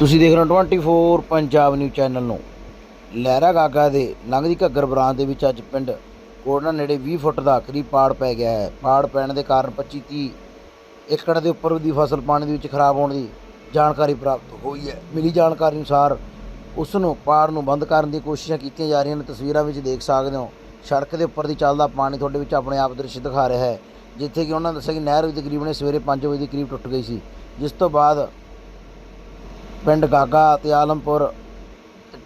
ਤੁਸੀਂ ਦੇਖ ਰਹੇ ਹੋ 24 ਪੰਜਾਬ ਨਿਊਜ਼ ਚੈਨਲ ਨੂੰ। ਲਹਿਰਾ ਗਾਗਾ ਦੇ ਲੰਘਦੀ ਘੱਗਰ ਬਰਾਂਚ ਦੇ ਵਿੱਚ ਅੱਜ ਪਿੰਡ ਕੋੜਨਾ ਨੇੜੇ 20 ਫੁੱਟ ਦਾ ਕਰੀਬ ਪਾੜ ਪੈ ਗਿਆ ਹੈ। ਪਾੜ ਪੈਣ ਦੇ ਕਾਰਨ 25 30 ਏਕੜ ਦੇ ਉੱਪਰ ਦੀ ਫਸਲ ਪਾਣੀ ਦੇ ਵਿੱਚ ਖਰਾਬ ਹੋਣ ਦੀ ਜਾਣਕਾਰੀ ਪ੍ਰਾਪਤ ਹੋਈ ਹੈ। ਮਿਲੀ ਜਾਣਕਾਰੀ ਅਨੁਸਾਰ ਉਸ ਨੂੰ ਪਾੜ ਨੂੰ ਬੰਦ ਕਰਨ ਦੀ ਕੋਸ਼ਿਸ਼ਾਂ ਕੀਤੀਆਂ ਜਾ ਰਹੀਆਂ ਨੇ। ਤਸਵੀਰਾਂ ਵਿੱਚ ਦੇਖ ਸਕਦੇ ਹੋ, ਸੜਕ ਦੇ ਉੱਪਰ ਦੀ ਚੱਲਦਾ ਪਾਣੀ ਤੁਹਾਡੇ ਵਿੱਚ ਆਪਣੇ ਆਪ ਦ੍ਰਿਸ਼ ਦਿਖਾ ਰਿਹਾ ਹੈ, ਜਿੱਥੇ ਕਿ ਉਹਨਾਂ ਨੇ ਦੱਸਿਆ ਕਿ ਨਹਿਰ ਵੀ ਤਕਰੀਬਨ ਸਵੇਰੇ 5 ਵਜੇ ਦੇ ਕਰੀਬ ਟੁੱਟ ਗਈ ਸੀ, ਜਿਸ ਤੋਂ ਬਾਅਦ ਪਿੰਡ ਗਾਗਾ ਅਤੇ ਆਲਮਪੁਰ।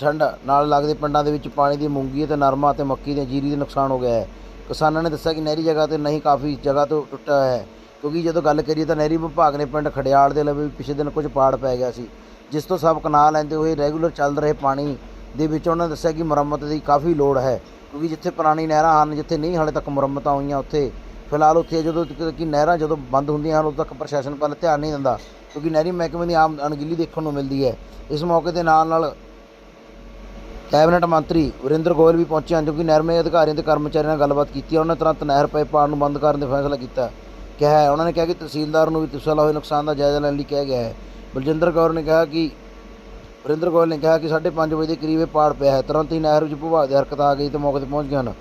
ਠੰਡ ਨਾਲ ਲੱਗਦੇ ਪਿੰਡਾਂ ਦੇ ਵਿੱਚ ਪਾਣੀ ਦੀ ਮੂੰਗੀ ਅਤੇ ਨਰਮਾ ਅਤੇ ਮੱਕੀ ਦੇ ਜੀਰੀ ਦੇ ਨੁਕਸਾਨ ਹੋ ਗਿਆ ਹੈ। ਕਿਸਾਨਾਂ ਨੇ ਦੱਸਿਆ ਕਿ ਨਹਿਰੀ ਜਗ੍ਹਾ ਤੇ ਨਹੀਂ, ਕਾਫੀ ਜਗ੍ਹਾ ਤੋਂ ਟੁੱਟਾ ਹੋਇਆ ਹੈ। ਕਿਉਂਕਿ ਜਦੋਂ ਗੱਲ ਕਰੀਏ ਤਾਂ ਨਹਿਰੀ ਵਿਭਾਗ ਨੇ ਪਿੰਡ ਖੜਿਆਲ ਦੇ ਲਵੇ ਪਿਛਲੇ ਦਿਨ ਕੁਝ ਪਾੜ ਪੈ ਗਿਆ ਸੀ, ਜਿਸ ਤੋਂ ਸਭ ਨਾ ਲੈਂਦੇ ਹੋਏ ਰੈਗੂਲਰ ਚੱਲ ਰਹੇ ਪਾਣੀ ਦੇ ਵਿੱਚ ਉਹਨਾਂ ਨੇ ਦੱਸਿਆ ਕਿ ਮੁਰੰਮਤ ਦੀ ਕਾਫੀ ਲੋੜ ਹੈ। ਕਿਉਂਕਿ ਜਿੱਥੇ ਪੁਰਾਣੀ ਨਹਿਰਾਂ ਹਨ, ਜਿੱਥੇ ਨਹੀਂ ਹਾਲੇ ਤੱਕ ਮੁਰੰਮਤਾਂ ਹੋਈਆਂ, ਉੱਥੇ ਫਿਲਹਾਲ ਉੱਥੇ ਜਦੋਂ ਕਿ ਨਹਿਰਾਂ ਜਦੋਂ ਬੰਦ ਹੁੰਦੀਆਂ ਹਨ, ਉਦੋਂ ਤੱਕ ਪ੍ਰਸ਼ਾਸਨ ਵੱਲ ਧਿਆਨ ਨਹੀਂ ਦਿੰਦਾ। ਕਿਉਂਕਿ ਨਹਿਰੀ ਮਹਿਕਮੇ ਦੀ ਆਮ ਅਣਗਿੱਲੀ ਦੇਖਣ ਨੂੰ ਮਿਲਦੀ ਹੈ। ਇਸ ਮੌਕੇ ਦੇ ਨਾਲ ਨਾਲ ਕੈਬਨਿਟ ਮੰਤਰੀ ਵਰਿੰਦਰ ਗੋਇਲ ਵੀ ਪਹੁੰਚੇ ਹਨ ਜੋ ਕਿ ਨਹਿਰਮੇ ਅਧਿਕਾਰੀਆਂ ਤੇ ਕਰਮਚਾਰੀਆਂ ਨਾਲ ਗੱਲਬਾਤ ਕੀਤੀ ਹੈ। ਉਹਨਾਂ ਨੇ ਤੁਰੰਤ ਨਹਿਰ ਪਾਈਪ ਪਾੜ ਨੂੰ ਬੰਦ ਕਰਨ ਦਾ ਫੈਸਲਾ ਕੀਤਾ। ਕਿਹਾ ਹੈ, ਉਹਨਾਂ ਨੇ ਕਿਹਾ ਕਿ ਤਹਿਸੀਲਦਾਰ ਨੂੰ ਵੀ ਤੁਸਲਾ ਹੋਏ ਨੁਕਸਾਨ ਦਾ ਜਾਇਜ਼ਾ ਲੈਣ ਲਈ ਕਿਹਾ ਗਿਆ ਹੈ। ਬਲਜਿੰਦਰ ਕੌਰ ਨੇ ਕਿਹਾ ਕਿ, ਵਰਿੰਦਰ ਗੋਇਲ ਨੇ ਕਿਹਾ ਕਿ 5:30 ਵਜੇ ਦੇ ਕਰੀਬ ਇਹ ਪਾੜ ਪਿਆ ਹੈ। ਤੁਰੰਤ ਹੀ ਨਹਿਰ ਵਿੱਚ ਵਿਭਾਗ ਦੀ ਹਰਕਤ ਆ ਗਈ ਤੇ ਮੌਕੇ ਤੇ ਪਹੁੰਚ ਗਏ ਹਨ।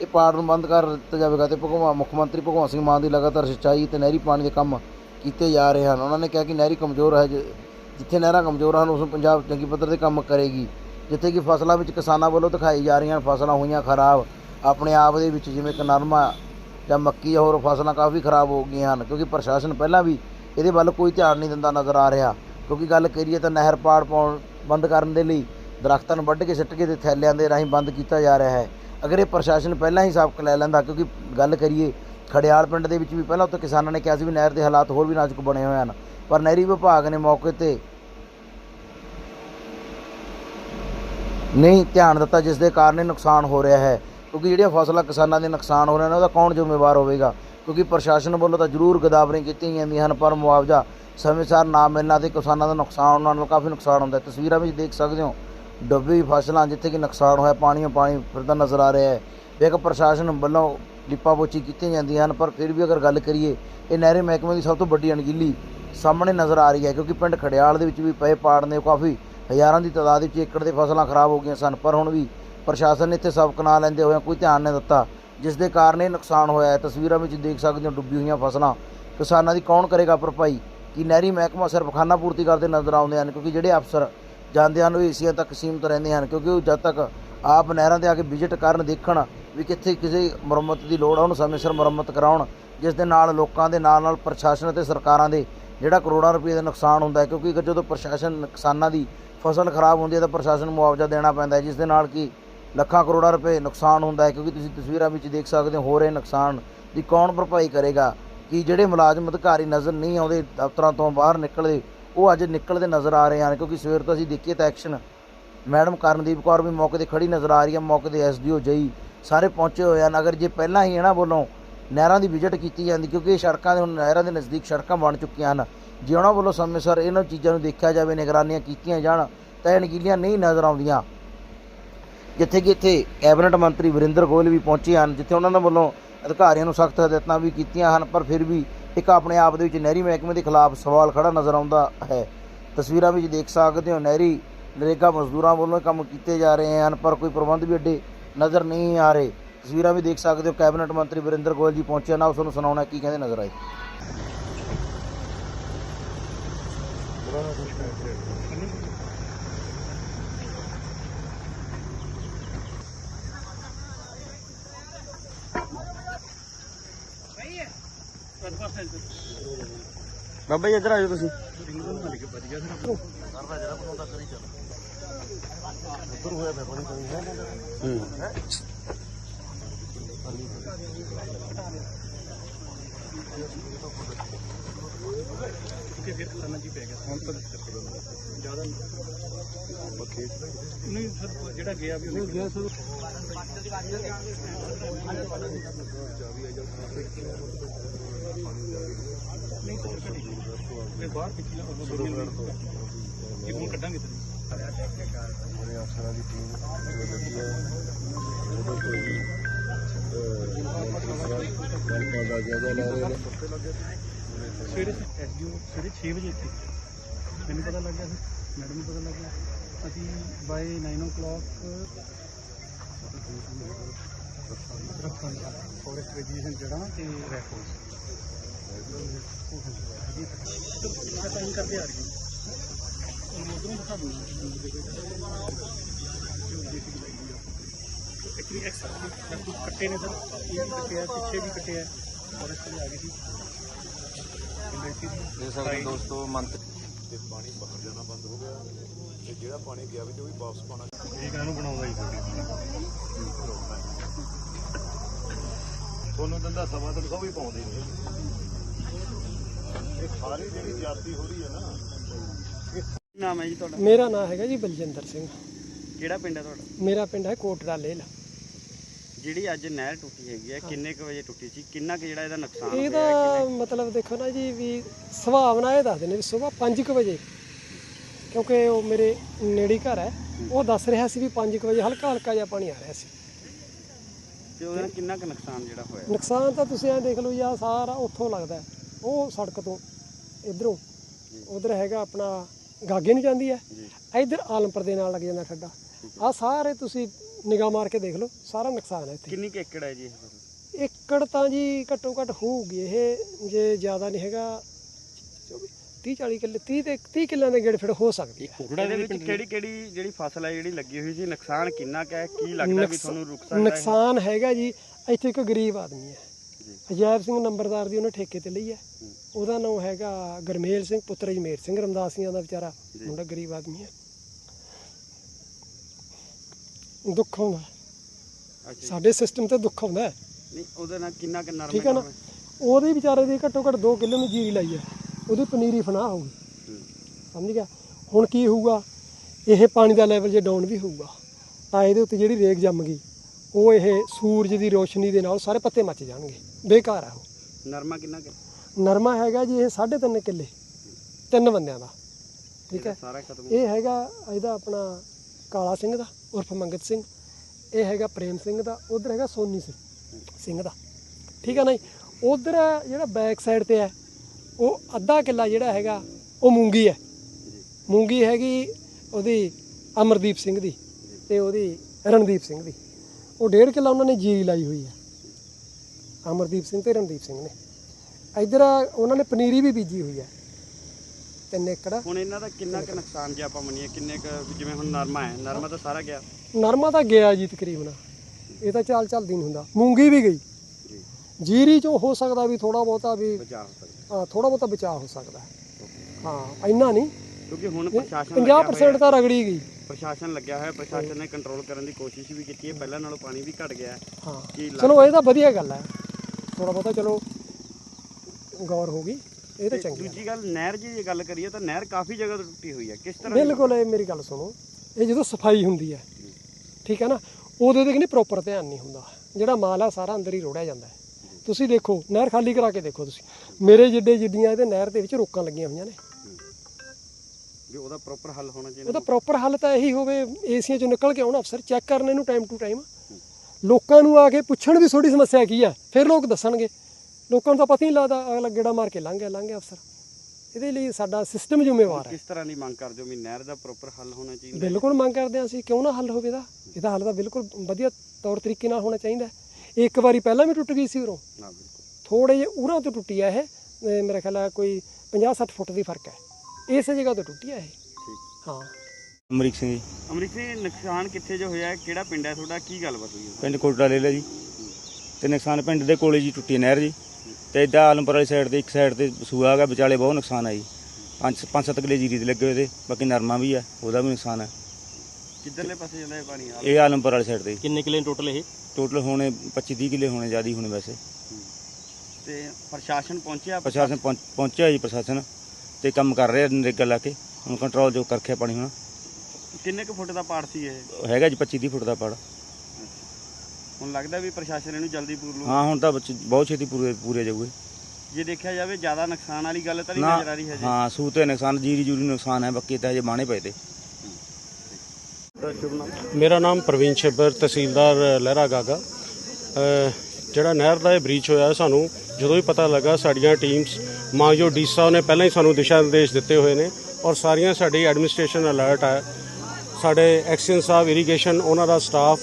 ਇਹ ਪਾੜ ਨੂੰ ਬੰਦ ਕਰ ਦਿੱਤਾ ਜਾਵੇਗਾ ਤੇ ਭਗਵਾਨ ਮੁੱਖ ਮੰਤਰੀ ਭਗਵੰਤ ਸਿੰਘ ਮਾਨ ਦੀ ਲਗਾਤਾਰ ਸਿੰਚਾਈ ਤੇ ਨਹਿਰੀ ਪਾਣੀ ਦੇ ਕੰਮ ਕੀਤੇ ਜਾ ਰਹੇ ਹਨ। ਉਹਨਾਂ ਨੇ ਕਿਹਾ ਕਿ ਨਹਿਰੀ ਕਮਜ਼ੋਰ ਹੈ, ਜ- ਜਿੱਥੇ ਨਹਿਰਾਂ ਕਮਜ਼ੋਰ ਹਨ, ਉਸ ਨੂੰ ਪੰਜਾਬ ਚੰਗੀ ਪੱਧਰ ਤੇ ਕੰਮ ਕਰੇਗੀ। ਜਿੱਥੇ ਕਿ ਫਸਲਾਂ ਵਿੱਚ ਕਿਸਾਨਾਂ ਵੱਲੋਂ ਦਿਖਾਈ ਜਾ ਰਹੀਆਂ ਫਸਲਾਂ ਹੋਈਆਂ ਖਰਾਬ। ਆਪਣੇ ਆਪ ਦੇ ਵਿੱਚ ਜਿਵੇਂ ਕਿ ਨਰਮਾ ਜਾਂ ਮੱਕੀ ਜਾਂ ਹੋਰ ਫਸਲਾਂ ਕਾਫੀ ਖਰਾਬ ਹੋ ਗਈਆਂ ਹਨ, ਕਿਉਂਕਿ ਪ੍ਰਸ਼ਾਸਨ ਪਹਿਲਾਂ ਵੀ ਇਹਦੇ ਵੱਲ ਕੋਈ ਧਿਆਨ ਨਹੀਂ ਦਿੰਦਾ ਨਜ਼ਰ ਆ ਰਿਹਾ। ਕਿਉਂਕਿ ਗੱਲ ਕਰੀਏ ਤਾਂ ਨਹਿਰ ਪਾੜ ਪਾਉਣ ਬੰਦ ਕਰਨ ਦੇ ਲਈ ਦਰਖਤਾਂ ਨੂੰ ਵੱਢ ਕੇ ਸਿੱਟ ਕੇ ਤੇ ਥੈਲਿਆਂ ਦੇ ਰਾਹੀਂ ਬੰਦ ਕੀਤਾ ਜਾ ਰਿਹਾ ਹੈ। ਅਗਰ ਇਹ ਪ੍ਰਸ਼ਾਸਨ ਪਹਿਲਾਂ ਹੀ ਸਾਬਕ ਲੈ ਲੈਂਦਾ, ਕਿਉਂਕਿ ਗੱਲ ਕਰੀਏ ਖੜਿਆਲ ਪਿੰਡ ਦੇ ਵਿੱਚ ਵੀ ਪਹਿਲਾਂ ਉੱਥੇ ਕਿਸਾਨਾਂ ਨੇ ਕਿਹਾ ਸੀ ਵੀ ਨਹਿਰ ਦੇ ਹਾਲਾਤ ਹੋਰ ਵੀ ਨਾਜ਼ੁਕ ਬਣੇ ਹੋਏ ਹਨ, ਪਰ ਨਹਿਰੀ ਵਿਭਾਗ ਨੇ ਮੌਕੇ ਤੇ ਨਹੀਂ ਧਿਆਨ ਦਿੱਤਾ, ਜਿਸ ਦੇ ਕਾਰਨ ਇਹ ਨੁਕਸਾਨ ਹੋ ਰਿਹਾ ਹੈ। ਕਿਉਂਕਿ ਜਿਹੜੀਆਂ ਫਸਲਾਂ ਕਿਸਾਨਾਂ ਦੇ ਨੁਕਸਾਨ ਹੋ ਰਹੇ ਨੇ, ਉਹਦਾ ਕੌਣ ਜ਼ਿੰਮੇਵਾਰ ਹੋਵੇਗਾ? ਕਿਉਂਕਿ ਪ੍ਰਸ਼ਾਸਨ ਵੱਲੋਂ ਤਾਂ ਜ਼ਰੂਰ ਗਦਾਵਰੀਆਂ ਕੀਤੀਆਂ ਜਾਂਦੀਆਂ ਹਨ, ਪਰ ਮੁਆਵਜ਼ਾ ਸਮੇਂ ਸਿਰ ਨਾ ਮਿਲਣਾ ਤੇ ਕਿਸਾਨਾਂ ਦਾ ਨੁਕਸਾਨ, ਉਹਨਾਂ ਨਾਲ ਕਾਫੀ ਨੁਕਸਾਨ ਹੁੰਦਾ ਤਸਵੀਰਾਂ ਵਿੱਚ ਦੇਖ ਸਕਦੇ ਹੋ, ਡੁੱਬੀ ਫਸਲਾਂ ਜਿੱਥੇ ਕਿ ਨੁਕਸਾਨ ਹੋਇਆ ਪਾਣੀਓ ਪਾਣੀ ਫਿਰਦਾ ਨਜ਼ਰ ਆ ਰਿਹਾ ਹੈ। ਵੇਖ ਪ੍ਰਸ਼ਾਸਨ ਵੱਲੋਂ ਲਿਪਾ ਪੋਚੀ ਕੀਤੀਆਂ ਜਾਂਦੀਆਂ ਹਨ, ਪਰ ਫਿਰ ਵੀ ਅਗਰ ਗੱਲ ਕਰੀਏ, ਇਹ ਨਹਿਰੀ ਮਹਿਕਮੇ ਦੀ ਸਭ ਤੋਂ ਵੱਡੀ ਅਣਗਿੱਲੀ ਸਾਹਮਣੇ ਨਜ਼ਰ ਆ ਰਹੀ ਹੈ, ਕਿਉਂਕਿ ਪਿੰਡ ਖੜਿਆਲ ਦੇ ਵਿੱਚ ਵੀ ਪਏ ਪਾੜ ਨੇ ਕਾਫੀ ਹਜ਼ਾਰਾਂ ਦੀ ਤਾਦਾਦ ਵਿੱਚ ਏਕੜ ਦੇ ਫਸਲਾਂ ਖਰਾਬ ਹੋ ਗਈਆਂ ਸਨ, ਪਰ ਹੁਣ ਵੀ ਪ੍ਰਸ਼ਾਸਨ ਨੇ ਇੱਥੇ ਸਬਕ ਨਾ ਲੈਂਦੇ ਹੋਏ ਕੋਈ ਧਿਆਨ ਨਹੀਂ ਦਿੱਤਾ, ਜਿਸ ਦੇ ਕਾਰਨ ਇਹ ਨੁਕਸਾਨ ਹੋਇਆ ਹੈ। ਤਸਵੀਰਾਂ ਵਿੱਚ ਦੇਖ ਸਕਦੇ ਹੋ ਡੁੱਬੀ ਹੋਈਆਂ ਫਸਲਾਂ। ਕਿਸਾਨਾਂ ਦੀ ਕੌਣ ਕਰੇਗਾ ਭਰਪਾਈ? ਕਿ ਨਹਿਰੀ ਮਹਿਕਮਾ ਸਿਰਫ ਖਾਨਾ ਪੂਰਤੀ ਕਰਦੇ ਨਜ਼ਰ ਆਉਂਦੇ ਹਨ? ਕਿਉਂਕਿ ਜਿਹੜੇ ਅਫਸਰ ਜਾਂਦੇ ਹਨ, ਉਹ ਏਸੀਆ ਤੱਕ ਸੀਮਤ ਰਹਿੰਦੇ ਹਨ, ਕਿਉਂਕਿ ਉਹ ਜਦ ਤੱਕ ਆਪ ਨਹਿਰਾਂ ਤੇ ਆ ਕੇ ਵਿਜ਼ਿਟ ਕਰਨ ਦੇਖਣ ਵੀ ਕਿੱਥੇ ਕਿਸੇ ਮੁਰੰਮਤ ਦੀ ਲੋੜ ਆ, ਉਹਨੂੰ ਸਮੇਂ ਸਿਰ ਮੁਰੰਮਤ ਕਰਾਉਣ, ਜਿਸ ਦੇ ਨਾਲ ਲੋਕਾਂ ਦੇ ਨਾਲ ਨਾਲ ਪ੍ਰਸ਼ਾਸਨ ਅਤੇ ਸਰਕਾਰਾਂ ਦੇ ਜਿਹੜਾ ਕਰੋੜਾਂ ਰੁਪਏ ਦਾ ਨੁਕਸਾਨ ਹੁੰਦਾ ਹੈ, ਕਿਉਂਕਿ ਅਗਰ ਜਦੋਂ ਪ੍ਰਸ਼ਾਸਨ ਕਿਸਾਨਾਂ ਦੀ ਫਸਲ ਖਰਾਬ ਹੁੰਦੀ ਹੈ, ਤਾਂ ਪ੍ਰਸ਼ਾਸਨ ਮੁਆਵਜ਼ਾ ਦੇਣਾ ਪੈਂਦਾ ਜਿਸ ਦੇ ਨਾਲ ਕਿ ਲੱਖਾਂ ਕਰੋੜਾਂ ਰੁਪਏ ਨੁਕਸਾਨ ਹੁੰਦਾ ਹੈ, ਕਿਉਂਕਿ ਤੁਸੀਂ ਤਸਵੀਰਾਂ ਵਿੱਚ ਦੇਖ ਸਕਦੇ ਹੋ ਹੋ ਰਹੇ ਨੁਕਸਾਨ ਦੀ ਕੌਣ ਭਰਪਾਈ ਕਰੇਗਾ, ਕਿ ਜਿਹੜੇ ਮੁਲਾਜ਼ਮ ਅਧਿਕਾਰੀ ਨਜ਼ਰ ਨਹੀਂ ਆਉਂਦੇ, ਦਫ਼ਤਰਾਂ ਤੋਂ ਬਾਹਰ ਨਿਕਲਦੇ, ਉਹ ਅੱਜ ਨਿਕਲਦੇ ਨਜ਼ਰ ਆ ਰਹੇ ਹਨ, ਕਿਉਂਕਿ ਸਵੇਰ ਤੋਂ ਅਸੀਂ ਦੇਖੀਏ ਤਾਂ ਐਕਸ਼ਨ ਮੈਡਮ ਕਰਨਦੀਪ ਕੌਰ ਵੀ ਮੌਕੇ ਤੇ ਖੜੀ ਨਜ਼ਰ ਆ ਰਹੀ ਹੈ, ਮੌਕੇ ਤੇ ਐਸਡੀਓ ਜਈ ਸਾਰੇ ਪਹੁੰਚੇ ਹੋਏ ਹਨ। ਅਗਰ ਜੇ ਪਹਿਲਾਂ ਹੀ ਇਹਨਾਂ ਵੱਲੋਂ ਨਹਿਰਾਂ ਦੀ ਵਿਜ਼ਿਟ ਕੀਤੀ ਜਾਂਦੀ, ਕਿਉਂਕਿ ਇਹ ਸੜਕਾਂ ਦੇ ਹੁਣ ਨਹਿਰਾਂ ਦੇ ਨਜ਼ਦੀਕ ਸੜਕਾਂ ਬਣ ਚੁੱਕੀਆਂ ਹਨ, ਜੇ ਉਹਨਾਂ ਵੱਲੋਂ ਸਮੇਂ ਸਿਰ ਇਹਨਾਂ ਚੀਜ਼ਾਂ ਨੂੰ ਦੇਖਿਆ ਜਾਵੇ, ਨਿਗਰਾਨੀਆਂ ਕੀਤੀਆਂ ਜਾਣ, ਤਾਂ ਇਹ ਨਕੀਲੀਆਂ ਨਹੀਂ ਨਜ਼ਰ ਆਉਂਦੀਆਂ। ਜਿੱਥੇ ਕਿ ਇੱਥੇ ਕੈਬਨਿਟ ਮੰਤਰੀ ਵਰਿੰਦਰ ਗੋਇਲ ਵੀ ਪਹੁੰਚੇ ਹਨ, ਜਿੱਥੇ ਉਹਨਾਂ ਦੇ ਵੱਲੋਂ ਅਧਿਕਾਰੀਆਂ ਨੂੰ ਸਖਤ ਹਦਾਇਤਾਂ ਵੀ ਕੀਤੀਆਂ ਹਨ, ਪਰ ਫਿਰ ਵੀ ਇੱਕ ਆਪਣੇ ਆਪ ਦੇ ਵਿੱਚ ਨਹਿਰੀ ਮਹਿਕਮੇ ਦੇ ਖਿਲਾਫ ਸਵਾਲ ਖੜਾ ਨਜ਼ਰ ਆਉਂਦਾ ਹੈ। ਤਸਵੀਰਾਂ ਵਿੱਚ ਦੇਖ ਸਕਦੇ ਹੋ, ਨਹਿਰੀ ਨਰੇਗਾ ਮਜ਼ਦੂਰਾਂ ਵੱਲੋਂ ਕੰਮ ਕੀਤੇ ਜਾ ਰਹੇ ਹਨ, ਪਰ ਕੋਈ ਪ੍ਰਬੰਧ ਵੀ ਅੱਡੇ ਨਜ਼ਰ ਨਹੀਂ ਆ ਰਹੇ। ਤਸਵੀਰਾਂ ਵੀ ਦੇਖ ਸਕਦੇ ਹੋ, ਕੈਬਨਿਟ ਮੰਤਰੀ ਵਰਿੰਦਰ ਗੋਇਲ ਜੀ ਪਹੁੰਚੇ ਨਾ ਉਸ ਨੂੰ ਸੁਣਾਉਣਾ ਕੀ ਕਹਿੰਦੇ ਨਜ਼ਰ ਆਏ। ਬਾਬਾ ਜੀ, ਇੱਧਰ ਆਜੋ ਤੁਸੀਂ। ਹੂੰ ਕਿ ਫਿਰ ਕਿਸਾਨਾਂ ਜੀ ਪੈ ਗਿਆ ਹੁਣ ਤਾਂ ਜ਼ਿਆਦਾ ਨਹੀਂ ਸਰ ਜਿਹੜਾ ਗਿਆ ਵੀ ਉਹਨੇ ਗਿਆ ਸਰ ਨਹੀਂ ਸਰ ਘਟੀ ਮੈਂ ਬਾਹਰ ਪਿਛਲਾ ਉਹ ਦੋ ਮਿੰਟ ਇਹ ਹੁਣ ਕੱਢਾਂਗੇ ਸਰ ਮੇਰੇ ਅਫਸਰਾਂ ਦੀ ਟੀਮ ਜੋ ਲੱਗੀ ਹੈ ਉਹਦੇ ਕੋਈ ਵੀ ਮੰਤਰੀ ਸਾਹਿਬ ਗੱਲ ਦਾ ਜਾਇਜ਼ਾ ਲੈ ਰਹੇ ਨੇ ਸਵੇਰੇ ਐਸਡੀਓ ਸਵੇਰੇ 6 ਵਜੇ ਇੱਥੇ ਮੈਨੂੰ ਪਤਾ ਲੱਗ ਗਿਆ ਸੀ ਮੈਡਮ ਨੂੰ ਪਤਾ ਲੱਗਿਆ ਅਸੀਂ ਬਾਈ 9 o'clock ਰੱਖਾਂ ਫੋਰੈਸਟ ਰੈਜੀਸਟ੍ਰੇਸ਼ਨ ਜਿਹੜਾ ਨਾ ਤੇ ਰੈਫੋਰਸ ਉਹ ਟਾਈਮ ਕਰਦੇ ਆ ਰਹੀ ਹੈ ਉਧਰੋਂ ਦਿਖਾ ਐਕਚੁਅਲੀ ਐਕਸ ਕੁਝ ਕੱਟੇ ਨੇ ਸਰ ਇਹ ਵੀ ਕੱਟੇ ਆ ਪਿੱਛੇ ਵੀ ਕੱਟੇ ਆ ਫੋਰੈਸਟ ਵੀ ਆ ਗਈ ਸੀ ਦੇਖ ਸਕਦੇ ਹੋ ਦੋਸਤੋ ਮੰਤਰੀ ਤੇ ਪਾਣੀ ਬਾਹਰ ਜਾਣਾ ਬੰਦ ਹੋ ਗਿਆ ਤੇ ਜਿਹੜਾ ਪਾਣੀ ਗਿਆ ਵੀ ਤੇ ਉਹ ਵੀ ਵਾਪਸ ਪਾਣਾ ਇਹ ਕਾਹਨੂੰ ਬਣਾਉਂਦਾ ਜੀ ਤੁਹਾਨੂੰ ਦੰਦਾ ਸਵਾ ਤੋਂ ਸਭ ਹੀ ਪਾਉਂਦੇ ਨੇ ਇਹ ਸਾਰੀ ਜਿਹੜੀ ਜਾਤੀ ਹੋ ਰਹੀ ਹੈ ਨਾ ਨਾਮ ਹੈ ਜੀ ਤੁਹਾਡਾ? ਮੇਰਾ ਨਾਮ ਹੈਗਾ ਜੀ ਬਲਜਿੰਦਰ ਸਿੰਘ। ਕਿਹੜਾ ਪਿੰਡ ਹੈ ਤੁਹਾਡਾ? ਮੇਰਾ ਪਿੰਡ ਹੈ ਕੋਟੜਾ ਲੇਲ ਜਿਹੜੀ ਅੱਜ ਨਹਿਰ ਟੁੱਟੀ ਹੈਗੀ ਹੈ ਕਿੰਨੇ ਕੁ ਵਜੇ ਟੁੱਟੀ ਸੀ? ਕਿੰਨਾ ਕੁ ਜਿਹੜਾ ਇਹਦਾ ਨੁਕਸਾਨ ਹੋਇਆ ਇਹਦਾ ਮਤਲਬ ਦੇਖੋ ਨਾ ਜੀ ਵੀ ਸੁਭਾਵਨਾ ਇਹ ਦੱਸਦੇ ਨੇ ਵੀ ਸਵੇਰ 5:00 ਵਜੇ। ਕਿਉਂਕਿ ਉਹ ਮੇਰੇ ਨੇੜੇ ਘਰ ਹੈ। ਉਹ ਦੱਸ ਰਿਹਾ ਸੀ ਵੀ 5:00 ਵਜੇ ਹਲਕਾ ਹਲਕਾ ਜਿਹਾ ਪਾਣੀ ਆ ਰਿਹਾ ਸੀ। ਤੇ ਉਹਦੇ ਨਾਲ ਕਿੰਨਾ ਕੁ ਨੁਕਸਾਨ ਜਿਹੜਾ ਹੋਇਆ? ਨੁਕਸਾਨ ਤਾਂ ਤੁਸੀਂ ਐ ਦੇਖ ਲਓ ਜੀ ਸਾਰਾ ਉੱਥੋਂ ਲੱਗਦਾ ਹੈ। ਉਹ ਸੜਕ ਤੋਂ ਇਧਰੋਂ। ਉਧਰ ਹੈਗਾ ਆਪਣਾ ਗਾਗੇ ਨੂੰ ਜਾਂਦੀ ਹੈ। ਜੀ। ਇਧਰ ਆਲਮਪੁਰ ਦੇ ਨਾਲ ਲੱਗ ਜਾਂਦਾ ਠੱਡਾ। ਆ ਸਾਰੇ ਤੁਸੀਂ ਨਿਗਾਹ ਮਾਰ ਕੇ ਦੇਖ ਲਓ ਸਾਰਾ ਨੁਕਸਾਨ ਹੈ ਇੱਥੇ। ਕਿੰਨੀ ਕੁ ਏਕੜ ਹੈ ਜੀ ਇਹ? ਏਕੜ ਤਾਂ ਜੀ ਘੱਟੋ ਘੱਟ ਹੋਊਗੀ ਇਹ ਜੇ ਜ਼ਿਆਦਾ ਨਹੀਂ ਹੈਗਾ 30 40 ਕਿੱਲੇ 30 ਤੇ 30 ਕਿੱਲਿਆਂ ਦੇ ਗੇੜ ਫਿਰ ਹੋ ਸਕਦੀ ਹੈ। ਇਹਦੇ ਵਿੱਚ ਕਿਹੜੀ ਕਿਹੜੀ ਜਿਹੜੀ ਫਸਲ ਹੈ ਜਿਹੜੀ ਲੱਗੀ ਹੋਈ ਸੀ ਨੁਕਸਾਨ ਕਿੰਨਾ ਕੁ ਹੈ? ਕੀ ਲੱਗਦਾ ਵੀ ਤੁਹਾਨੂੰ ਰੁਕ ਸਕਦਾ ਹੈ? ਨੁਕਸਾਨ ਹੈਗਾ ਜੀ ਇੱਥੇ ਇੱਕ ਗਰੀਬ ਆਦਮੀ ਹੈ। ਜੀ। ਅਜੈਬ ਸਿੰਘ ਨੰਬਰਦਾਰ ਦੀ ਉਹਨੇ ਠੇਕੇ ਤੇ ਲਈ ਹੈ। ਉਹਦਾ ਨਾਮ ਹੈਗਾ ਗਰਮੇਲ ਸਿੰਘ ਪੁੱਤਰ ਜਮੇਰ ਸਿੰਘ ਰਮਦਾਸੀਆਂ ਦਾ ਵਿਚਾਰਾ ਮੁੰਡਾ ਗਰੀਬ ਆਦਮੀ ਹੈ। ਦੁੱਖ ਜੀ। ਸਾਡੇ ਸਿਸਟਮ ਤੇ ਦੁੱਖ ਆਉਂਦਾ ਹੈ। ਨਹੀਂ ਉਹਦੇ ਨਾਲ ਕਿੰਨਾ ਕੁ ਨਰਮ ਠੀਕ ਹੈ ਨਾ? ਉਹਦੇ ਵਿਚਾਰੇ ਦੀ ਘੱਟੋ ਘੱਟ 2 ਕਿੱਲੇ ਨੂੰ ਜੀਰੀ ਲਾਈ ਹੈ। ਉਹਦੀ ਪਨੀਰੀ ਫਨਾਹ ਹੋਊਗੀ। ਸਮਝ ਗਿਆ? ਹੁਣ ਕੀ ਹੋਊਗਾ? ਇਹ ਪਾਣੀ ਦਾ ਲੈਵਲ ਜੇ ਡਾਊਨ ਵੀ ਹੋਊਗਾ ਤਾਂ ਇਹਦੇ ਉੱਤੇ ਜਿਹੜੀ ਰੇਗ ਜੰਮ ਗਈ ਉਹ ਇਹ ਸੂਰਜ ਦੀ ਰੋਸ਼ਨੀ ਦੇ ਨਾਲ ਸਾਰੇ ਪੱਤੇ ਮੱਚ ਜਾਣਗੇ। ਬੇਕਾਰ ਆ ਉਹ। ਨਰਮਾ ਕਿੰਨਾ ਕੁ ਨਰਮਾ ਹੈਗਾ ਜੀ ਇਹ 3.5 ਕਿੱਲੇ ਤਿੰਨ ਬੰਦਿਆਂ ਦਾ ਠੀਕ ਹੈ? ਸਾਰਾ ਖਤਮ ਇਹ ਹੈਗਾ ਇਹਦਾ ਆਪਣਾ ਕਾਲਾ ਸਿੰਘ ਦਾ ਉਰਫ ਮੰਗਤ ਸਿੰਘ ਇਹ ਹੈਗਾ ਪ੍ਰੇਮ ਸਿੰਘ ਦਾ ਉਧਰ ਹੈਗਾ ਸੋਨੀ ਸਿੰਘ ਸਿੰਘ ਦਾ ਠੀਕ ਹੈ ਨਾ ਜੀ? ਉਧਰ ਜਿਹੜਾ ਬੈਕ ਸਾਈਡ ਤੇ ਹੈ ਉਹ ਅੱਧਾ ਕਿੱਲਾ ਜਿਹੜਾ ਹੈਗਾ ਉਹ ਮੂੰਗੀ ਹੈ। ਮੂੰਗੀ ਹੈਗੀ ਉਹਦੀ ਅਮਰਦੀਪ ਸਿੰਘ ਦੀ ਤੇ ਉਹਦੀ ਰਣਦੀਪ ਸਿੰਘ ਦੀ। ਉਹ ਡੇਢ ਕਿੱਲਾ ਉਹਨਾਂ ਨੇ ਜੀਰੀ ਲਾਈ ਹੋਈ ਹੈ। ਅਮਰਦੀਪ ਸਿੰਘ ਤੇ ਰਣਦੀਪ ਸਿੰਘ ਨੇ। ਇਧਰ ਉਹਨਾਂ ਨੇ ਪਨੀਰੀ ਵੀ ਬੀਜੀ ਹੋਈ ਹੈ। ਤਿੰਨ ਏਕੜ। ਹੁਣ ਇਹਨਾਂ ਦਾ ਕਿੰਨਾ ਕੁ ਨੁਕਸਾਨ ਜੇ ਆਪਾਂ ਮੰਨੀਏ ਕਿੰਨੇ ਕੁ ਵੀ ਜਿਵੇਂ ਹੁਣ ਨਰਮਾ ਹੈ ਨਰਮਾ ਤਾਂ ਸਾਰਾ ਗਿਆ। ਨਰਮਾ ਤਾਂ ਗਿਆ ਜੀ ਤਕਰੀਬਨ। ਇਹ ਤਾਂ ਚਾਲ ਚੱਲਦੀ ਨਹੀਂ ਹੁੰਦਾ। ਮੂੰਗੀ ਵੀ ਗਈ। ਜੀ। ਜੀਰੀ ਚੋਂ ਹੋ ਸਕਦਾ ਵੀ ਥੋੜਾ ਬਹੁਤਾ ਵੀ ਬਚਾ ਹੋ ਸਕਦਾ। ਥੋੜਾ ਬਹੁਤਾ ਬਚਾਅ ਹੋ ਸਕਦਾ। ਹੈ। ਹਾਂ ਇੰਨਾ ਨਹੀਂ। ਕਿਉਂਕਿ ਹੁਣ ਪ੍ਰਸ਼ਾਸਨ ਲੱਗਿਆ 50% ਤਾਂ ਰਗੜੀ ਗਈ। ਪ੍ਰਸ਼ਾਸਨ ਲੱਗਿਆ ਹੋਇਆ ਪ੍ਰਸ਼ਾਸਨ ਨੇ ਕੰਟਰੋਲ ਕਰਨ ਦੀ ਕੋਸ਼ਿਸ਼ ਵੀ ਕੀਤੀ ਹੈ। ਪਹਿਲਾਂ ਨਾਲੋਂ ਪਾਣੀ ਵੀ ਘਟ ਗਿਆ। ਹੈ। ਹਾਂ ਚਲੋ ਇਹ ਤਾਂ ਵਧੀਆ ਗੱਲ ਹੈ। ਥੋੜਾ ਬਹੁਤਾ ਚਲੋ ਗੌਰ ਹੋ ਗਈ ਇਹ ਤਾਂ ਚੰਗੀ ਦੂਜੀ ਗੱਲ ਨਹਿਰ ਜੀ ਦੀ ਗੱਲ ਕਰੀਏ ਤਾਂ ਨਹਿਰ ਕਾਫੀ ਜਗ੍ਹਾ ਤੋਂ ਟੁੱਟੀ ਹੋਈ ਹੈ ਕਿਸ ਤਰ੍ਹਾਂ ਬਿਲਕੁਲ ਇਹ ਮੇਰੀ ਗੱਲ ਸੁਣੋ ਇਹ ਜਦੋਂ ਸਫ਼ਾਈ ਹੁੰਦੀ ਹੈ ਠੀਕ ਹੈ ਨਾ ਉਦੋਂ ਤੇ ਕਿਨੇ ਪ੍ਰੋਪਰ ਧਿਆਨ ਨਹੀਂ ਹੁੰਦਾ ਜਿਹੜਾ ਮਾਲ ਆ ਸਾਰਾ ਅੰਦਰ ਹੀ ਰੋੜਿਆ ਜਾਂਦਾ ਹੈ। ਤੁਸੀਂ ਦੇਖੋ ਨਹਿਰ ਖਾਲੀ ਕਰਾ ਕੇ ਦੇਖੋ ਤੁਸੀਂ ਮੇਰੇ ਜਿੱਡੇ ਜਿੱਡੀਆਂ ਇਹਦੇ ਨਹਿਰ ਦੇ ਵਿੱਚ ਰੋਕਾਂ ਲੱਗੀਆਂ ਹੋਈਆਂ ਨੇ। ਵੀ ਉਹਦਾ ਪ੍ਰੋਪਰ ਹੱਲ ਹੋਣਾ ਚਾਹੀਦਾ। ਉਹਦਾ ਪ੍ਰੋਪਰ ਹੱਲ ਤਾਂ ਇਹੀ ਹੋਵੇ ਏਸੀਆਂ ਚੋਂ ਨਿਕਲ ਕੇ ਆਉਣ ਅਫਸਰ ਚੈੱਕ ਕਰਨ ਇਹਨੂੰ ਟਾਈਮ ਟੂ ਟਾਈਮ ਲੋਕਾਂ ਨੂੰ ਆ ਕੇ ਪੁੱਛਣ ਵੀ ਤੁਹਾਡੀ ਸਮੱਸਿਆ ਕੀ ਹੈ ਫਿਰ ਲੋਕ ਦੱਸਣਗੇ। ਲੋਕਾਂ ਨੂੰ ਤਾਂ ਪਤਾ ਹੀ ਨਹੀਂ ਲੱਗਦਾ ਅਗਲਾ ਗੇੜਾ ਮਾਰ ਕੇ ਲੰਘ ਗਿਆ ਲੰਘ ਗਿਆ ਅਫਸਰ। ਇਹਦੇ ਲਈ ਸਾਡਾ ਸਿਸਟਮ ਜ਼ਿੰਮੇਵਾਰ ਹੈ। ਕਿਸ ਤਰ੍ਹਾਂ ਦੀ ਮੰਗ ਕਰਦੇ ਹੋ? ਵੀ ਨਹਿਰ ਦਾ ਪ੍ਰੋਪਰ ਹੱਲ ਹੋਣਾ ਚਾਹੀਦਾ ਬਿਲਕੁਲ ਮੰਗ ਕਰਦੇ ਹਾਂ ਅਸੀਂ ਕਿਉਂ ਨਾ ਹੱਲ ਹੋਵੇ ਦਾ ਇਹਦਾ ਹੱਲ ਤਾਂ ਬਿਲਕੁਲ ਵਧੀਆ ਤੌਰ ਤਰੀਕੇ ਨਾਲ ਹੋਣਾ ਚਾਹੀਦਾ ਹੈ। ਇੱਕ ਵਾਰੀ ਪਹਿਲਾਂ ਵੀ ਟੁੱਟ ਗਈ ਸੀ ਉਰੋਂ। ਨਾ ਬਿਲਕੁਲ। ਥੋੜੇ ਜਿਹੇ ਉਰਾਂ ਤੋਂ ਟੁੱਟੀ ਹੈ ਇਹ। ਇਹ ਮੇਰਾ ਖਿਆਲ ਹੈ ਕੋਈ 50-60 ਫੁੱਟ ਦੀ ਫ਼ਰਕ ਹੈ। ਇਸੇ ਜਗ੍ਹਾ ਤੋਂ ਟੁੱਟੀ ਹੈ ਇਹ। ਠੀਕ। ਹਾਂ। ਅਮਰੀਕ ਸਿੰਘ ਜੀ। ਅਮਰੀਕ ਸਿੰਘ ਨੁਕਸਾਨ ਕਿੱਥੇ ਜੋ ਹੋਇਆ ਹੈ? ਕਿਹੜਾ ਪਿੰਡ ਹੈ ਤੁਹਾਡਾ? ਕੀ ਗੱਲਬਾਤ ਹੋਈ ਹੈ? ਪਿੰਡ ਕੋਟੜਾ ਲੈ ਲਿਆ ਜੀ। ਤੇ ਨੁਕਸਾਨ ਪਿੰਡ ਦੇ ਕੋਲੇ ਜੀ ਟੁੱਟੀ ਨਹਿਰ ਜੀ। ਤੇ ਇਦਾਂ ਆਲਮਪੁਰ ਵਾਲੀ ਸਾਈਡ ਤੇ ਇੱਕ ਸਾਈਡ ਤੇ ਸੂਆ ਹੈਗਾ ਵਿਚਾਲੇ ਬਹੁਤ ਨੁਕਸਾਨ ਆ ਜੀ। ਪੰਜ ਪੰਜ ਸੱਤ ਕਿਲੇ ਜੀਰੀ ਦੇ ਲੱਗੇ ਹੋਏ ਤੇ ਬਾਕੀ ਨਰਮਾ ਵੀ ਆ ਉਹਦਾ ਵੀ ਨੁਕਸਾਨ ਹੈ ਕਿੱਧਰਲੇ ਪਾਸੇ ਜਾਂਦਾ ਇਹ ਪਾਣੀ ਆ ਇਹ ਆਲਮਪੁਰ ਵਾਲੀ ਸਾਈਡ ਤੇ। ਕਿੰਨੇ ਕਿਲੇ ਟੋਟਲ ਇਹ? ਟੋਟਲ ਹੋਣੇ 25 30 ਕਿਲੇ ਹੋਣੇ ਜ਼ਿਆਦਾ ਹੋਣੇ ਵੈਸੇ। ਤੇ ਪ੍ਰਸ਼ਾਸਨ ਪਹੁੰਚਿਆ ਪ੍ਰਸ਼ਾਸਨ ਪਹੁੰਚ- ਪਹੁੰਚਿਆ ਜੀ ਪ੍ਰਸ਼ਾਸਨ ਤੇ ਕੰਮ ਕਰ ਰਿਹਾ ਨਰੇਗਾ ਲਾ ਕੇ। ਹੁਣ ਕੰਟਰੋਲ ਜੋ ਕਰਖਿਆ ਪਾਣੀ ਹੁਣ। ਕਿੰਨੇ ਕੁ ਫੁੱਟ ਦਾ ਪਾੜ ਸੀ ਇਹ? ਹੈਗਾ ਜੀ 25 30 ਫੁੱਟ ਦਾ ਪੜ। ਹੁਣ ਲੱਗਦਾ ਵੀ ਪ੍ਰਸ਼ਾਸਨ ਇਹਨੂੰ ਜਲਦੀ ਪੂਰ ਲੂ ਹਾਂ ਹੁਣ ਤਾਂ ਬੱਚੇ ਬਹੁਤ ਛੇਤੀ ਪੂਰੇ ਪੂਰੇ ਜਾਊਗੇ। ਜੇ ਦੇਖਿਆ ਜਾਵੇ ਜ਼ਿਆਦਾ ਨੁਕਸਾਨ ਵਾਲੀ ਗੱਲ ਤਾਂ ਨਹੀਂ ਨਾ ਨਜ਼ਰ ਆ ਰਹੀ ਹੈ ਜੀ ਹਾਂ ਸੂ ਤੇ ਨੁਕਸਾਨ ਜੀਰੀ ਜੂਰੀ ਨੁਕਸਾਨ ਹੈ ਬਾਕੀ ਤਾਂ ਹਜੇ ਬਾਣੇ ਪਏ ਤੇ। ਮੇਰਾ ਨਾਮ ਪ੍ਰਵੀਨ ਛੇਬਰ ਤਹਿਸੀਲਦਾਰ ਲਹਿਰਾ ਗਾਗਾ। ਅ, ਜਿਹੜਾ ਨਹਿਰ ਦਾ ਇਹ ਬ੍ਰੀਚ ਹੋਇਆ ਸਾਨੂੰ ਜਦੋਂ ਹੀ ਪਤਾ ਲੱਗਾ ਸਾਡੀਆਂ ਟੀਮਸ ਮਾਂ ਜੋ ਡੀ ਸਾਹਿਬ ਨੇ ਪਹਿਲਾਂ ਹੀ ਸਾਨੂੰ ਦਿਸ਼ਾ ਨਿਰਦੇਸ਼ ਦਿੱਤੇ ਹੋਏ ਨੇ ਔਰ ਸਾਰੀਆਂ ਸਾਡੀ ਐਡਮਿਨਿਸਟ੍ਰੇਸ਼ਨ ਅਲਰਟ ਹੈ। ਸਾਡੇ ਐਕਸੀਅਨ ਸਾਹਿਬ ਇਰੀਗੇਸ਼ਨ ਉਹਨਾਂ ਦਾ ਸਟਾਫ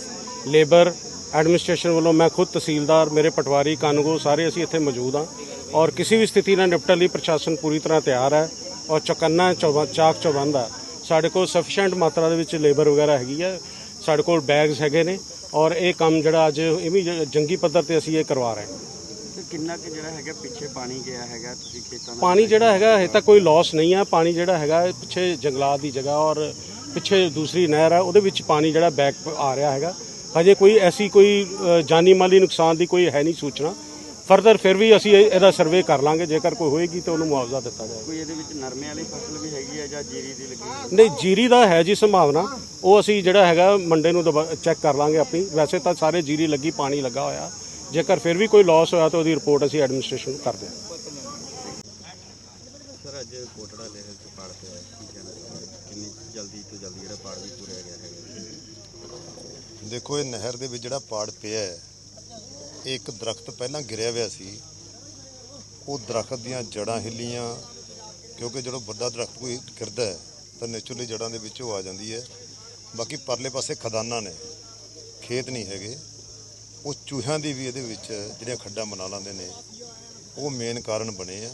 ਲੇਬਰ ਐਡਮਿਨਿਸਟ੍ਰੇਸ਼ਨ ਵੱਲੋਂ ਮੈਂ ਖੁਦ ਤਹਿਸੀਲਦਾਰ ਮੇਰੇ ਪਟਵਾਰੀ ਕਾਨੂੰਗੋ ਸਾਰੇ ਅਸੀਂ ਇੱਥੇ ਮੌਜੂਦ ਹਾਂ ਔਰ ਕਿਸੇ ਵੀ ਸਥਿਤੀ ਨਾਲ ਨਿਪਟਣ ਲਈ ਪ੍ਰਸ਼ਾਸਨ ਪੂਰੀ ਤਰ੍ਹਾਂ ਤਿਆਰ ਹੈ ਔਰ ਚੌਕੰਨਾ ਚਾਕ ਚੌਬੰਦ ਹੈ। ਸਾਡੇ ਕੋਲ ਸਫੀਸ਼ੀਐਂਟ ਮਾਤਰਾ ਦੇ ਵਿੱਚ ਲੇਬਰ ਵਗੈਰਾ ਹੈਗੀ ਹੈ ਸਾਡੇ ਕੋਲ ਬੈਗਸ ਹੈਗੇ ਨੇ ਔਰ ਇਹ ਕੰਮ ਜਿਹੜਾ ਅੱਜ ਇਹ ਵੀ ਜੰਗੀ ਪੱਧਰ ਤੇ ਅਸੀਂ ਇਹ ਕਰਵਾ ਰਹੇ ਹਾਂ। ਤੇ ਕਿੰਨਾ ਕਿ ਜਿਹੜਾ ਹੈਗਾ ਪਿੱਛੇ ਪਾਣੀ ਗਿਆ ਹੈਗਾ ਤੁਸੀਂ ਖੇਤਾਂ ਦਾ? ਪਾਣੀ ਜਿਹੜਾ ਹੈਗਾ ਹਜੇ ਤੱਕ ਕੋਈ ਲਾਸ ਨਹੀਂ ਹੈ ਪਾਣੀ ਜਿਹੜਾ ਹੈਗਾ ਇਹ ਪਿੱਛੇ ਜੰਗਲਾਤ ਦੀ ਜਗ੍ਹਾ ਔਰ ਪਿੱਛੇ ਦੂਸਰੀ ਨਹਿਰ ਹੈ ਉਹਦੇ ਵਿੱਚ ਪਾਣੀ ਜਿਹੜਾ ਬੈਕ ਆ ਰਿਹਾ ਹੈਗਾ। ਹਜੇ ਕੋਈ ਐਸੀ ਕੋਈ ਜਾਨੀ ਮਾਲੀ ਨੁਕਸਾਨ ਦੀ ਕੋਈ ਹੈ ਨਹੀਂ ਸੂਚਨਾ। ਫਰਦਰ ਫਿਰ ਵੀ ਅਸੀਂ ਇਹ- ਇਹਦਾ ਸਰਵੇ ਕਰ ਲਾਂਗੇ। ਜੇਕਰ ਕੋਈ ਹੋਏਗੀ ਤਾਂ ਉਹਨੂੰ ਮੁਆਵਜ਼ਾ ਦਿੱਤਾ ਜਾਏਗਾ। ਕੋਈ ਇਹਦੇ ਵਿੱਚ ਨਰਮੇ ਵਾਲੀ ਫਸਲ ਵੀ ਹੈਗੀ ਹੈ ਜਾਂ ਜੀਰੀ ਦੀ ਲੱਗੀ? ਨਹੀਂ ਜੀਰੀ ਦਾ ਹੈ ਜੀ ਸੰਭਾਵਨਾ। ਉਹ ਅਸੀਂ ਜਿਹੜਾ ਹੈਗਾ ਮੰਡੇ ਨੂੰ ਚੈੱਕ ਕਰ ਲਾਂਗੇ ਆਪਣੀ। ਵੈਸੇ ਤਾਂ ਸਾਰੇ ਜੀਰੀ ਲੱਗੀ ਪਾਣੀ ਲੱਗਾ ਹੋਇਆ। ਜੇਕਰ ਫਿਰ ਵੀ ਕੋਈ ਲਾਸ ਹੋਇਆ ਤਾਂ ਉਹਦੀ ਰਿਪੋਰਟ ਅਸੀਂ ਐਡਮਿਨਿਸਟ੍ਰੇਸ਼ਨ ਨੂੰ ਕਰਦੇ ਹਾਂ ਸਰ ਅੱਜ ਕੋਟੜਾ ਲਹਿਰ ਚ ਪਾੜ ਪਿਆ ਹੈ। ਕੀ ਕਹਿਣਾ ਚਾਹੁੰਦੇ ਹੋ? ਕਿੰਨੀ ਜਲਦੀ ਤੋਂ ਜਲਦੀ ਜਿਹੜਾ ਪਾੜ ਵੀ ਪੂਰਿਆ ਗਿਆ ਹੈਗਾ ਦੇਖੋ, ਇਹ ਨਹਿਰ ਦੇ ਵਿੱਚ ਜਿਹੜਾ ਪਾੜ ਪਿਆ ਹੈ, ਇਹ ਇੱਕ ਦਰਖਤ ਪਹਿਲਾਂ ਗਿਰਿਆ ਹੋਇਆ ਸੀ। ਉਹ ਦਰਖਤ ਦੀਆਂ ਜੜਾਂ ਹਿੱਲੀਆਂ, ਕਿਉਂਕਿ ਜਦੋਂ ਵੱਡਾ ਦਰਖਤ ਕੋਈ ਗਿਰਦਾ ਹੈ, ਤਾਂ ਨੇਚਰਲੀ ਜੜਾਂ ਦੇ ਵਿੱਚ ਉਹ ਆ ਜਾਂਦੀ ਹੈ। ਬਾਕੀ ਪਰਲੇ ਪਾਸੇ ਖਦਾਨਾਂ ਨੇ, ਖੇਤ ਨਹੀਂ ਹੈਗੇ। ਉਹ ਚੂਹਿਆਂ ਦੀ ਵੀ ਇਹਦੇ ਵਿੱਚ ਜਿਹੜੀਆਂ ਖੱਡਾਂ ਬਣਾ ਲੈਂਦੇ ਨੇ, ਉਹ ਮੇਨ ਕਾਰਨ ਬਣੇ ਆ।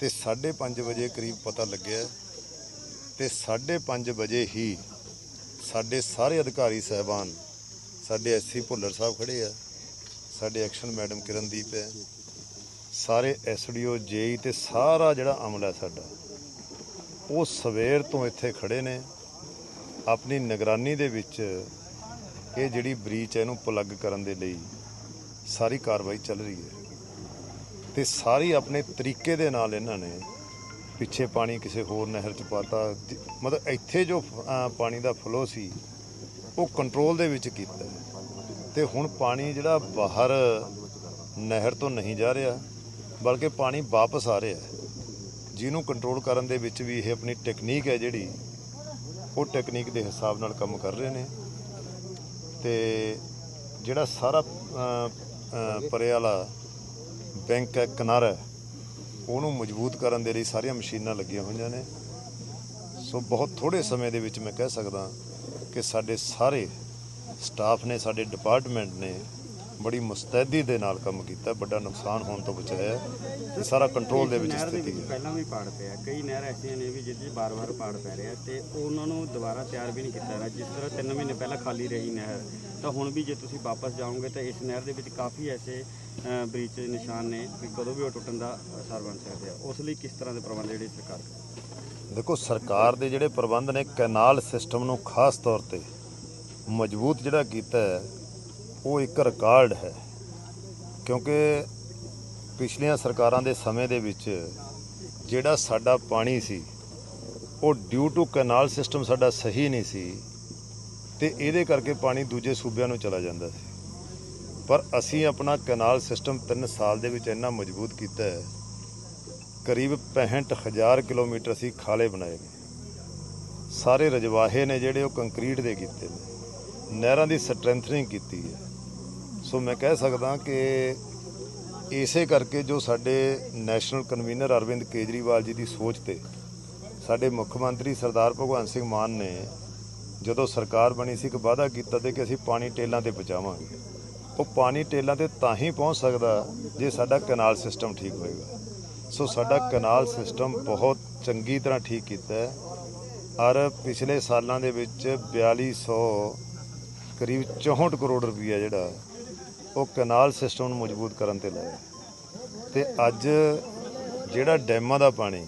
ਤੇ 5:30 ਵਜੇ ਕਰੀਬ ਪਤਾ ਲੱਗਿਆ, ਤੇ 5:30 ਵਜੇ ਹੀ ਸਾਡੇ ਸਾਰੇ ਅਧਿਕਾਰੀ ਸਹਿਬਾਨ, ਸਾਡੇ ਐਸਸੀ ਭੁੱਲਰ ਸਾਹਿਬ ਖੜੇ ਆ, ਸਾਡੇ ਐਕਸ਼ਨ ਮੈਡਮ ਕਿਰਨਦੀਪ ਹੈ, ਸਾਰੇ ਐਸਡੀਓ ਜੇਈ ਤੇ ਸਾਰਾ ਜਿਹੜਾ ਅਮਲ ਹੈ ਸਾਡਾ, ਉਹ ਸਵੇਰ ਤੋਂ ਇੱਥੇ ਖੜੇ ਨੇ। ਆਪਣੀ ਨਿਗਰਾਨੀ ਦੇ ਵਿੱਚ ਇਹ ਜਿਹੜੀ ਬ੍ਰੀਚ ਹੈ ਇਹਨੂੰ ਪਲੱਗ ਕਰਨ ਦੇ ਲਈ ਸਾਰੀ ਕਾਰਵਾਈ ਚੱਲ ਰਹੀ ਹੈ। ਤੇ ਸਾਰੀ ਆਪਣੇ ਤਰੀਕੇ ਦੇ ਨਾਲ ਇਹਨਾਂ ਨੇ ਪਿੱਛੇ ਪਾਣੀ ਕਿਸੇ ਹੋਰ ਨਹਿਰ ਚ ਪਾਤਾ। ਜ- ਮਤਲਬ ਇੱਥੇ ਜੋ ਫ- ਪਾਣੀ ਦਾ ਫਲੋ ਸੀ, ਉਹ ਕੰਟਰੋਲ ਦੇ ਵਿੱਚ ਕੀਤਾ। ਹੈ। ਤੇ ਹੁਣ ਪਾਣੀ ਜਿਹੜਾ ਬਾਹਰ ਨਹਿਰ ਤੋਂ ਨਹੀਂ ਜਾ ਰਿਹਾ, ਬਲਕਿ ਪਾਣੀ ਵਾਪਸ ਆ ਰਿਹਾ ਜਿਹਨੂੰ ਕੰਟਰੋਲ ਕਰਨ ਦੇ ਵਿੱਚ ਵੀ ਇਹ ਆਪਣੀ ਟੈਕਨੀਕ ਹੈ ਜਿਹੜੀ, ਉਹ ਟੈਕਨੀਕ ਦੇ ਹਿਸਾਬ ਨਾਲ ਕੰਮ ਕਰ ਰਹੇ ਨੇ। ਤੇ ਜਿਹੜਾ ਸਾਰਾ ਪਰੇ ਵਾਲਾ ਬੈਂਕ ਹੈ, ਕਿਨਾਰਾ ਉਹਨੂੰ ਮਜ਼ਬੂਤ ਕਰਨ ਦੇ ਲਈ ਸਾਰੀਆਂ ਮਸ਼ੀਨਾਂ ਲੱਗੀਆਂ ਹੋਈਆਂ ਨੇ। ਸੋ ਬਹੁਤ ਥੋੜੇ ਸਮੇਂ ਦੇ ਵਿੱਚ ਮੈਂ ਕਹਿ ਸਕਦਾ ਕਿ ਸਾਡੇ ਸਾਰੇ ਸਟਾਫ ਨੇ, ਸਾਡੇ ਡਿਪਾਰਟਮੈਂਟ ਨੇ ਬੜੀ ਮੁਸਤੈਦੀ ਦੇ ਨਾਲ ਕੰਮ ਕੀਤਾ ਵੱਡਾ ਨੁਕਸਾਨ ਹੋਣ ਤੋਂ ਬਚਾਇਆ ਤੇ ਸਾਰਾ ਕੰਟਰੋਲ ਦੇ ਵਿੱਚ ਨਹਿਰ ਦੇ ਸਥਿਤੀ ਵਿੱਚ ਹੈ। ਪਹਿਲਾਂ ਵੀ ਪਾੜ ਪਿਆ ਕਈ ਨਹਿਰ ਐਸੀਆਂ ਨੇ ਵੀ 'ਚ ਬਾਰ-ਬਾਰ ਪਾੜ ਪੈ ਰਿਹਾ ਤੇ ਉਹਨਾਂ ਨੂੰ ਦੁਬਾਰਾ ਤਿਆਰ ਵੀ ਨਹੀਂ ਕੀਤਾ ਰਿਹਾ। ਜਿਸ ਤਰ੍ਹਾਂ 3 ਮਹੀਨੇ ਪਹਿਲਾਂ ਖਾਲੀ ਰਹੀ ਨਹਿਰ ਤਾਂ ਹੁਣ ਵੀ ਜੇ ਤੁਸੀਂ ਵਾਪਸ ਜਾਓਗੇ ਤਾਂ ਇਸ ਨਹਿਰ ਦੇ ਵਿੱਚ ਕਾਫੀ ਐਸੇ ਬ੍ਰੀਚ ਨਿਸ਼ਾਨ ਨੇ ਵੀ ਕਦੋਂ ਵੀ ਉਹ ਟੁੱਟਣ ਦਾ ਅਸਰ ਬਣ ਸਕਦੇ ਆ ਉਸ ਲਈ ਕਿਸ ਤਰ੍ਹਾਂ ਦੇ ਪ੍ਰਬੰਧ ਜਿਹੜੀ ਸਰਕਾਰ ਕਰ ਦੇਖੋ ਸਰਕਾਰ ਦੇ ਜਿਹੜੇ ਪ੍ਰਬੰਧ ਨੇ ਕੈਨਾਲ ਸਿਸਟਮ ਨੂੰ ਖਾਸ ਤੌਰ ਤੇ ਮਜ਼ਬੂਤ ਜਿਹੜਾ ਕੀਤਾ ਹੈ ਉਹ ਇੱਕ ਰਿਕਾਰਡ ਹੈ। ਕਿਉਂਕਿ ਪਿਛਲੀਆਂ ਸਰਕਾਰਾਂ ਦੇ ਸਮੇਂ ਦੇ ਵਿੱਚ ਜਿਹੜਾ ਸਾਡਾ ਪਾਣੀ ਸੀ, ਉਹ ਡਿਊ ਟੂ ਕੈਨਾਲ ਸਿਸਟਮ ਸਾਡਾ ਸਹੀ ਨਹੀਂ ਸੀ ਤੇ ਇਹਦੇ ਕਰਕੇ ਪਾਣੀ ਦੂਜੇ ਸੂਬਿਆਂ ਨੂੰ ਚਲਾ ਜਾਂਦਾ ਸੀ। ਪਰ ਅਸੀਂ ਆਪਣਾ ਕੈਨਾਲ ਸਿਸਟਮ 3 ਸਾਲ ਦੇ ਵਿੱਚ ਇੰਨਾ ਮਜ਼ਬੂਤ ਕੀਤਾ ਹੈ, ਕਰੀਬ 65000 ਕਿਲੋਮੀਟਰ ਅਸੀਂ ਖਾਲੇ ਬਣਾਏ ਨੇ। ਸਾਰੇ ਰਜਵਾਹੇ ਨੇ ਜਿਹੜੇ ਉਹ ਕੰਕਰੀਟ ਦੇ ਕੀਤੇ ਨੇ। ਨਹਿਰਾਂ ਦੀ ਸਟਰੈਂਥਨਿੰਗ ਕੀਤੀ ਹੈ। ਸੋ ਮੈਂ ਕਹਿ ਸਕਦਾ ਕਿ ਇਸੇ ਕਰਕੇ ਜੋ ਸਾਡੇ ਨੈਸ਼ਨਲ ਕਨਵੀਨਰ ਅਰਵਿੰਦ ਕੇਜਰੀਵਾਲ ਜੀ ਦੀ ਸੋਚ ਤੇ ਸਾਡੇ ਮੁੱਖ ਮੰਤਰੀ ਸਰਦਾਰ ਭਗਵੰਤ ਸਿੰਘ ਮਾਨ ਨੇ ਜਦੋਂ ਸਰਕਾਰ ਬਣੀ ਸੀ ਇੱਕ ਵਾਅਦਾ ਕੀਤਾ ਤੇ ਕਿ ਅਸੀਂ ਪਾਣੀ ਟੇਲਾਂ ਤੇ ਪਹੁੰਚਾਵਾਂਗੇ। ਉਹ ਪਾਣੀ ਟੇਲਾਂ ਤੇ ਤਾਂ ਹੀ ਪਹੁੰਚ ਸਕਦਾ ਜੇ ਸਾਡਾ ਕਨਾਲ ਸਿਸਟਮ ਠੀਕ ਹੋਏਗਾ। ਸੋ ਸਾਡਾ ਕਨਾਲ ਸਿਸਟਮ ਬਹੁਤ ਚੰਗੀ ਤਰ੍ਹਾਂ ਠੀਕ ਕੀਤਾ ਹੈ। ਔਰ ਪਿਛਲੇ ਸਾਲਾਂ ਦੇ ਵਿੱਚ 4200 ਕਰੀਬ 64 ਕਰੋੜ ਰੁਪਈਆ ਜਿਹੜਾ ਉਹ ਕਨਾਲ ਸਿਸਟਮ ਨੂੰ ਮਜ਼ਬੂਤ ਕਰਨ ਤੇ ਲਾਇਆ। ਤੇ ਅੱਜ ਜਿਹੜਾ ਡੈਮਾਂ ਦਾ ਪਾਣੀ,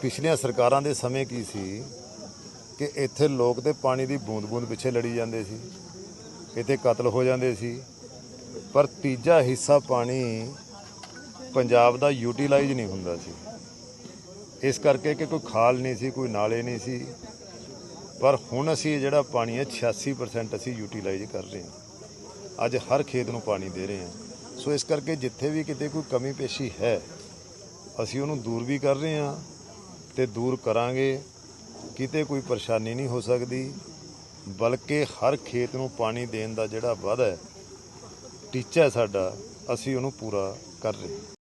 ਪਿਛਲੀਆਂ ਸਰਕਾਰਾਂ ਦੇ ਸਮੇਂ ਕੀ ਸੀ ਕਿ ਇੱਥੇ ਲੋਕ ਤੇ ਪਾਣੀ ਦੀ ਬੂੰਦ-ਬੂੰਦ ਪਿੱਛੇ ਲੜੀ ਜਾਂਦੇ ਸੀ, ਇੱਥੇ ਕਤਲ ਹੋ ਜਾਂਦੇ ਸੀ, ਪਰ ਤੀਜਾ ਹਿੱਸਾ ਪਾਣੀ ਪੰਜਾਬ ਦਾ ਯੂਟਿਲਾਈਜ਼ ਨਹੀਂ ਹੁੰਦਾ ਸੀ। ਇਸ ਕਰਕੇ ਕਿ ਕੋਈ ਖਾਲ ਨਹੀਂ ਸੀ, ਕੋਈ ਨਾਲੇ ਨਹੀਂ ਸੀ, ਪਰ ਹੁਣ ਅਸੀਂ ਜਿਹੜਾ ਪਾਣੀ ਹੈ 86% ਅਸੀਂ ਯੂਟਿਲਾਈਜ਼ ਕਰ ਰਹੇ ਹਾਂ। ਅੱਜ ਹਰ ਖੇਤ ਨੂੰ ਪਾਣੀ ਦੇ ਰਹੇ ਹਾਂ। ਸੋ ਇਸ ਕਰਕੇ ਜਿੱਥੇ ਵੀ ਕਿਤੇ ਕੋਈ ਕਮੀ ਪੇਸ਼ੀ ਹੈ, ਅਸੀਂ ਉਹਨੂੰ ਦੂਰ ਵੀ ਕਰ ਰਹੇ ਹਾਂ ਤੇ ਦੂਰ ਕਰਾਂਗੇ। ਕਿਤੇ ਕੋਈ ਪਰੇਸ਼ਾਨੀ ਨਹੀਂ ਹੋ ਸਕਦੀ, ਬਲਕਿ ਹਰ ਖੇਤ ਨੂੰ ਪਾਣੀ ਦੇਣ ਦਾ ਜਿਹੜਾ ਵਾਅਦਾ ਹੈ, ਟੀਚਾ ਸਾਡਾ, ਅਸੀਂ ਉਹਨੂੰ ਪੂਰਾ ਕਰ ਰਹੇ ਹਾਂ।